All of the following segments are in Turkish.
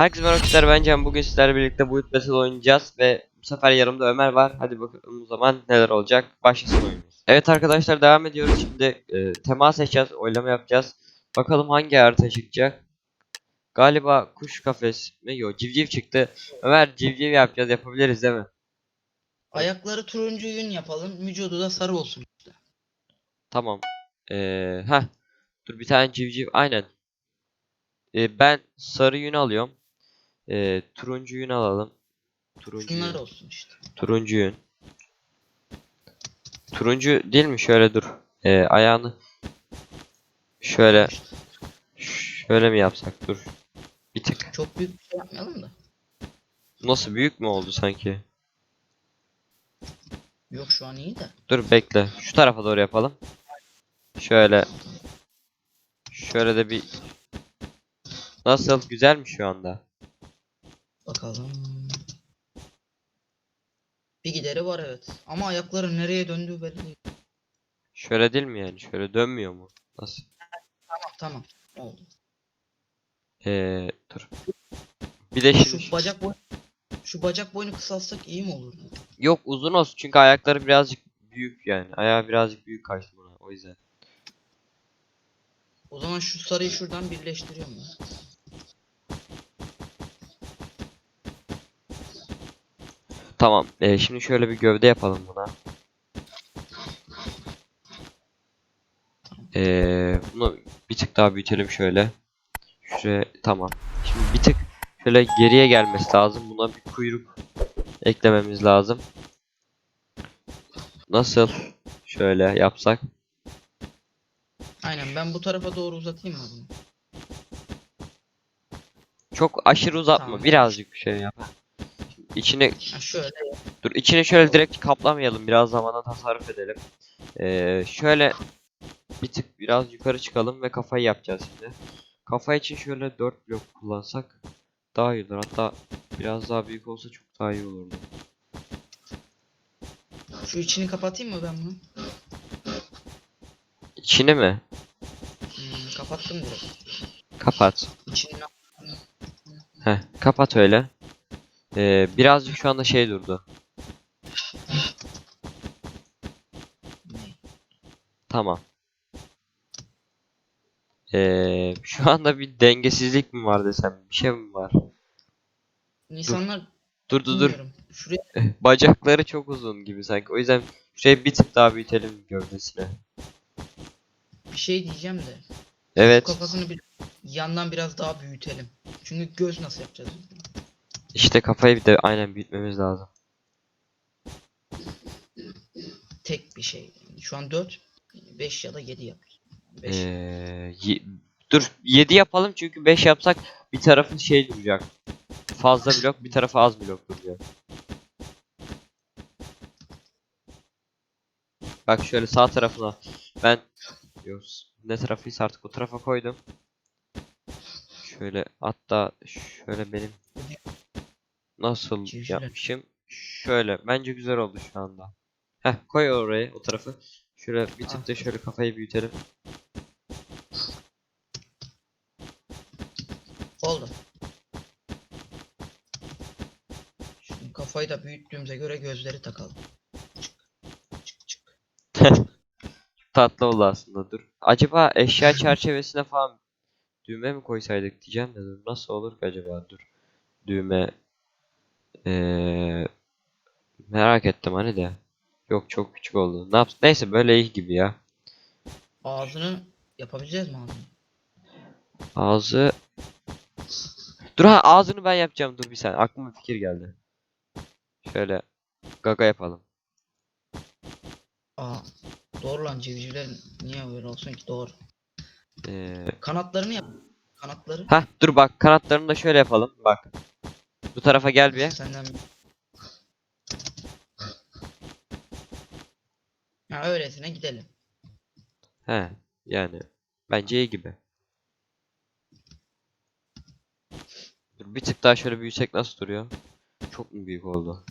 Herkese merhaba arkadaşlar ben Can. Bugün sizlerle birlikte Boyut Battle oynayacağız ve bu sefer yanımda Ömer var. Hadi bakalım o zaman neler olacak. Başlasın oyunumuz. Evet arkadaşlar devam ediyoruz. Şimdi e, tema seçeceğiz, oylama yapacağız. Bakalım hangi harita çıkacak. Galiba kuş kafes mi? Yok civciv çıktı. Ömer civciv yapacağız. Yapabiliriz değil mi? Ayakları turuncu yün yapalım. Vücudu da sarı olsun işte. Tamam. Ee, heh. Dur bir tane civciv. Aynen. Ee, ben sarı yün alıyorum. Ee, turuncu yün alalım. Turuncu yün. Şunlar olsun işte. Turuncu yün. Turuncu değil mi? Şöyle dur. Ee, ayağını şöyle şöyle mi yapsak? Dur. Bir tık. Çok büyük bir şey yapmayalım da. Nasıl büyük mü oldu sanki? Yok şu an iyi de. Dur bekle. Şu tarafa doğru yapalım. Şöyle. Şöyle de bir Nasıl? Güzel mi şu anda? Bakalım. Bir gideri var evet. Ama ayakları nereye döndüğü belli değil. Şöyle değil mi yani? Şöyle dönmüyor mu? Nasıl? Tamam tamam. Oldu. Ee, dur. Bir de şimdi Şu bacak boy şu bacak boyunu kısaltsak iyi mi olur? yok uzun olsun çünkü ayakları birazcık büyük yani. Ayağı birazcık büyük kaçtı buna o yüzden. O zaman şu sarıyı şuradan birleştiriyorum ben. Tamam. ee, şimdi şöyle bir gövde yapalım buna. Ee, bunu bir tık daha büyütelim şöyle. Şuraya tamam. Şimdi bir tık şöyle geriye gelmesi lazım. Buna bir kuyruk eklememiz lazım. Nasıl? Şöyle yapsak. Aynen ben bu tarafa doğru uzatayım mı bunu? Çok aşırı uzatma. Tamam. Birazcık bir şey yap. İçine Ha şöyle. dur içine şöyle direkt kaplamayalım. Biraz zamana tasarruf edelim. Ee, şöyle bir tık biraz yukarı çıkalım ve kafayı yapacağız şimdi. Kafa için şöyle 4 blok kullansak daha iyi olur. Hatta biraz daha büyük olsa çok daha iyi olurdu. Şu içini kapatayım mı ben bunu? İçini mi? Hmm, kapattım direkt. Kapat. İçini Heh, kapat öyle. Ee, birazcık şu anda şey durdu. Tamam. Ee, şu anda bir dengesizlik mi var desem bir şey mi var? İnsanlar Dur dur dur. bilmiyorum. Şuraya Bacakları çok uzun gibi sanki. O yüzden şurayı bir tık daha büyütelim gövdesine. bir şey diyeceğim de. Evet. Kafasını bir yandan biraz daha büyütelim. Çünkü göz nasıl yapacağız? İşte kafayı bir de aynen büyütmemiz lazım. Tek bir şey. Şu an 4, 5 ya da 7 yap. 5. Ee, dur 7 yapalım çünkü 5 yapsak bir tarafı şey duracak. Fazla blok bir tarafı az blok duracak. Bak şöyle sağ tarafına ben yok ne tarafıysa artık o tarafa koydum. Şöyle hatta şöyle benim nasıl Civcivler. yapmışım? Şöyle bence güzel oldu şu anda. Heh koy oraya o tarafı. Şöyle bir tık da şöyle kafayı büyütelim. Oldu. Şimdi kafayı da büyüttüğümüze göre gözleri takalım. Çık çık çık. Tatlı oldu aslında dur. Acaba eşya çerçevesine falan düğme mi koysaydık diyeceğim de dur. Nasıl olur ki acaba dur. Düğme ee, merak ettim hani de. Yok çok küçük oldu. Ne yap? Neyse böyle iyi gibi ya. Ağzını yapabileceğiz mi ağzını? Ağzı Dur ha ağzını ben yapacağım. Dur bir saniye. Aklıma fikir geldi. Şöyle gaga yapalım. Aa. Doğru lan civcivler niye böyle olsun ki doğru. Ee, Kanatlarını yap. Kanatları. Heh dur bak kanatlarını da şöyle yapalım. Bak. Bu tarafa gel bir. Senden Ya öylesine gidelim. He yani bence iyi gibi. Dur bir tık daha şöyle büyüsek nasıl duruyor? Çok mu büyük oldu?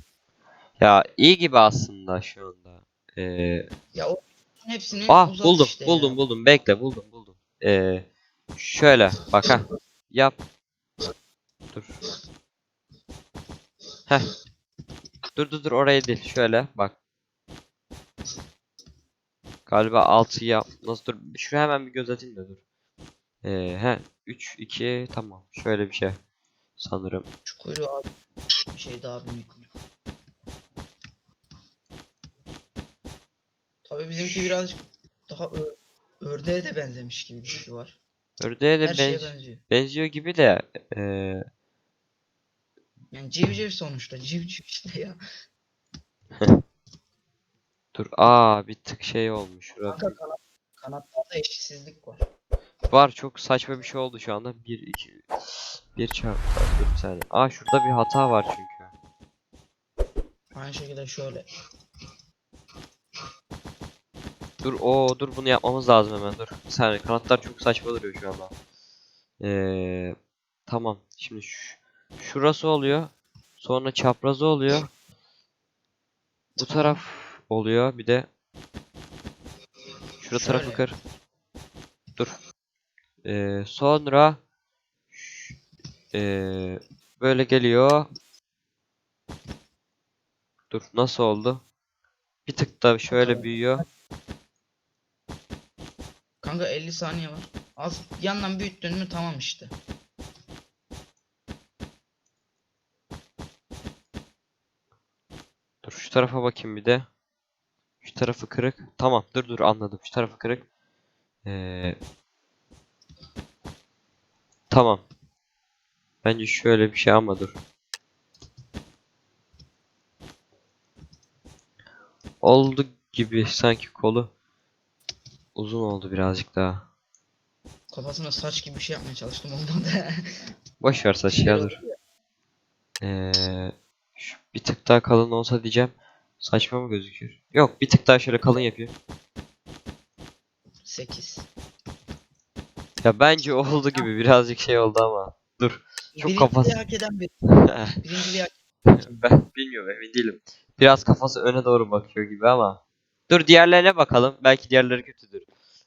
Ya iyi gibi aslında şu anda. Ee, Ya o hepsini ah buldum işte buldum ya. buldum bekle buldum buldum. Ee, şöyle bak ha yap. Dur. Heh. Dur dur dur oraya değil. Şöyle bak. Galiba 6 yap. Nasıl dur? Şu hemen bir göz atayım da dur. Ee, he 3 2 tamam. Şöyle bir şey. Sanırım. Şu kuyruğu abi. Bir şey daha büyük. Tabii bizimki birazcık daha ördeğe de benzemiş gibi bir şey var. Ördeğe de Her benziyor. benziyor gibi de ee, Yani civciv sonuçta. Civciv işte ya. dur. Aa bir tık şey olmuş. Şurada. Kanka kanat, kanatlarda eşitsizlik var. Var çok saçma bir şey oldu şu anda. 1 2 1 çarpı bir saniye. Aa şurada bir hata var çünkü. Aynı şekilde şöyle. Dur o dur bunu yapmamız lazım hemen dur. Bir saniye kanatlar çok saçma duruyor şu anda. Ee, tamam. Şimdi şu, şurası oluyor. Sonra çaprazı oluyor. Bu taraf oluyor. Bir de şura tarafı kır. Dur. Ee, sonra ee, böyle geliyor. Dur nasıl oldu? Bir tık da şöyle büyüyor. Kanka 50 saniye var. Az yandan büyüttün mü tamam işte. Dur şu tarafa bakayım bir de. Şu tarafı kırık. Tamam dur dur anladım. Şu tarafı kırık. Ee, tamam. Bence şöyle bir şey ama dur. Oldu gibi sanki kolu. Uzun oldu birazcık daha. Kafasına saç gibi bir şey yapmaya çalıştım olmadı. Boş ver saçı ya dur. Ee, şu bir tık daha kalın olsa diyeceğim. Saçma mı gözüküyor? Yok bir tık daha şöyle kalın yapayım. 8. Ya bence oldu gibi birazcık şey oldu ama. Dur. Çok Birinciliği kafası- hak eden bir. Birinciliği hak ben bilmiyorum emin değilim. Biraz kafası öne doğru bakıyor gibi ama. Dur diğerlerine bakalım. Belki diğerleri kötüdür.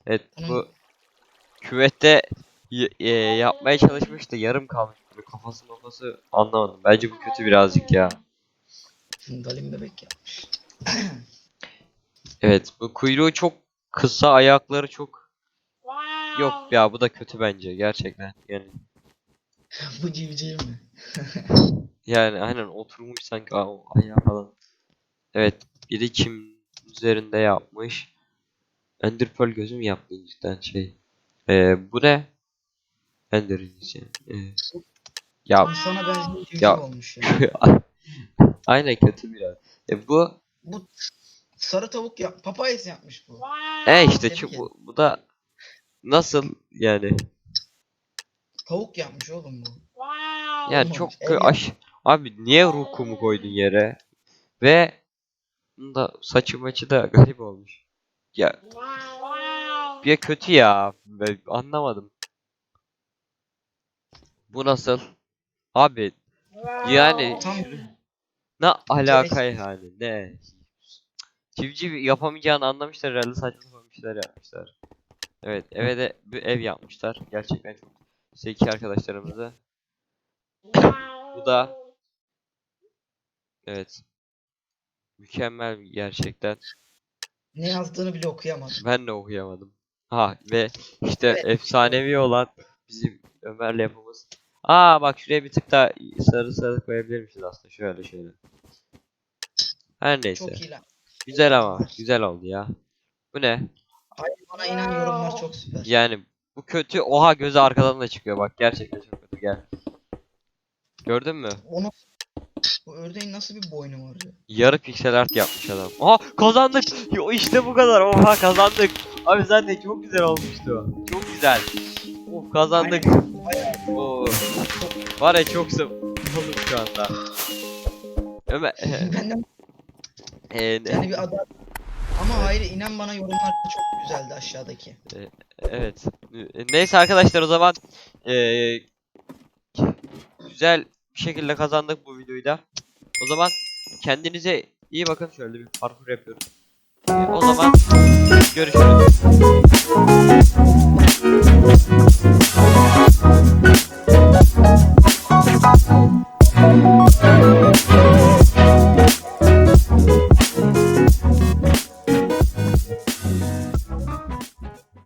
Evet bu küvette e, yapmaya çalışmıştı. Yarım kalmış. Böyle kafası kafası anlamadım. Bence bu kötü birazcık ya. Galim bebek yapmış. Evet bu kuyruğu çok kısa ayakları çok yok ya bu da kötü bence gerçekten yani Bu civciv mi? yani aynen oturmuş sanki aa, o ayağı falan evet biri kim üzerinde yapmış Ender Pearl gözü mü yaptı cidden şey Ee, bu ne Ender incisi Ee, ya Bu sana civciv Ya. olmuş ya. aynen kötü biraz e, bu Bu sarı tavuk ya papayas yapmış bu. e işte şu, bu, bu da nasıl yani Tavuk yapmış oğlum bu. Yani Olmamış, çok el kö- aş abi niye ruh kumu koydun yere? Ve bunda saçı maçı da garip olmuş. Ya bir kötü ya. Ben anlamadım. Bu nasıl? Abi yani Tam ne alaka yani ne? Civciv yapamayacağını anlamışlar herhalde saçma sapan bir şeyler yapmışlar. Evet eve de bir ev yapmışlar. Gerçekten çok zeki arkadaşlarımıza. Bu da evet. Mükemmel gerçekten. ne yazdığını bile okuyamadım. Ben de okuyamadım. Ha ve işte Evet. efsanevi olan bizim Ömer'le yapımız. Aa bak şuraya bir tık daha sarı sarı koyabilirmişiz aslında şöyle şöyle. Her neyse. Çok iyi lan. Güzel ama güzel oldu ya. Bu ne? Ay bana inen yorumlar çok süper. Yani bu kötü. Oha gözü arkadan da çıkıyor bak gerçekten çok kötü gel. Gördün mü? Onu bu ördeğin nasıl bir boynu var ya? Yarı piksel art yapmış adam. Aha kazandık. Yo, işte bu kadar. Oha kazandık. Abi zaten çok güzel olmuştu. Çok güzel. Of kazandık. Oo. Var ya çok sıvı şu anda. Ömer ben de e, ne- yani bir adam ama hayır inan bana yorumlar çok güzeldi aşağıdaki. evet. E, Neyse arkadaşlar o zaman e, güzel bir şekilde kazandık bu videoyu da. O zaman kendinize iyi bakın. Şöyle bir parkur yapıyoruz. E, o zaman görüşürüz.